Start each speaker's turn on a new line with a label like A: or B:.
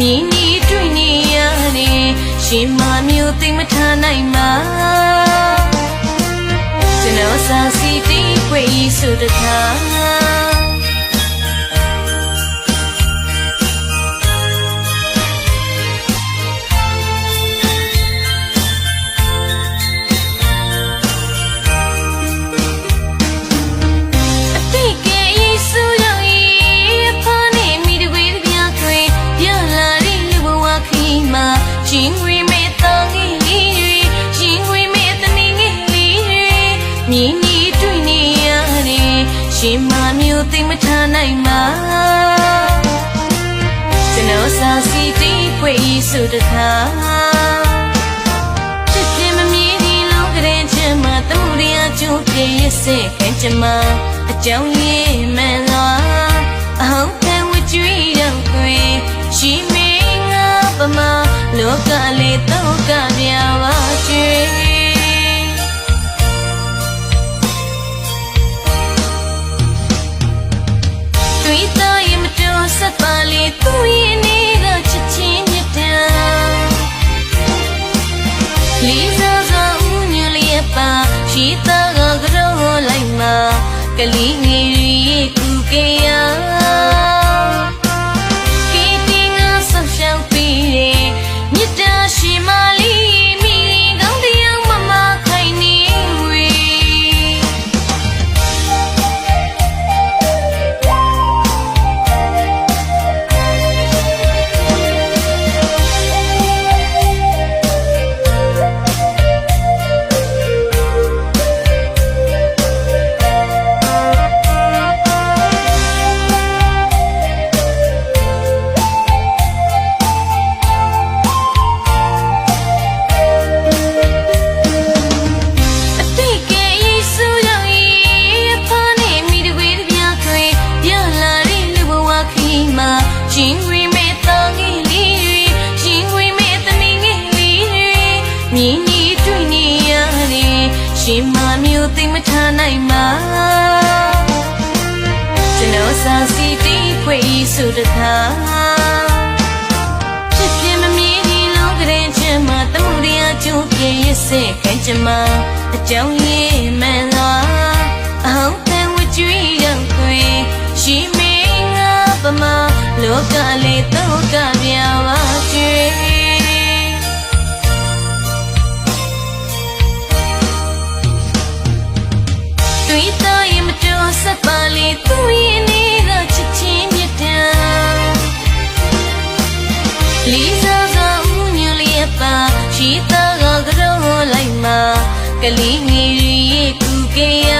A: မြင်နေတွေ့နေရတယ်ရှင်မမျိုးသိမ့်မထားနိုင်မှာကျွန်တော်စာစီတီးခွေဆိုတခါ မမျိုးသိမထားနိုင်မှာကျွန်တော်စာစီတီးခွေဆိုတခါချစ်ခင်မမြည်ဒီလုံးကလေးချင်မသူ့ရအကျိုးပြည့်ရစေခင်ချင်မအကြောင်းရင်းမှန်သောအဟောင်းခံဝကြွေးတော့ခွေရှိမင်းငါပမလောကလေးတော့ကပြပါ က တွေ့နေရတယ်ရှင်မမျိုးသိမထားနိုင်မှာကျွန်တော်စာစီတီးခွေဆိုတခါဖြစ်ဖြစ်မမြည်ဒီလုံးကလေးချင်မတမှုရအကျိုးပြည့်ရစေခိုင်ချင်မအကြောင်းရင်းမှန်သောအဟောင်းတဲ့ဝကြွေးတော့ခွေရှိမင်းငါပမလောကလေးတော့က တွေ့တော့ရင်မတော်ဆက်ပါလေသူရင်နေတော့ချစ်ချင်းမြတ်တာလီစာစာဦးညလျက်ပါရှိတော့ကတော့လိုက်မှာကလေးငယ်ရဲ့ကူကရ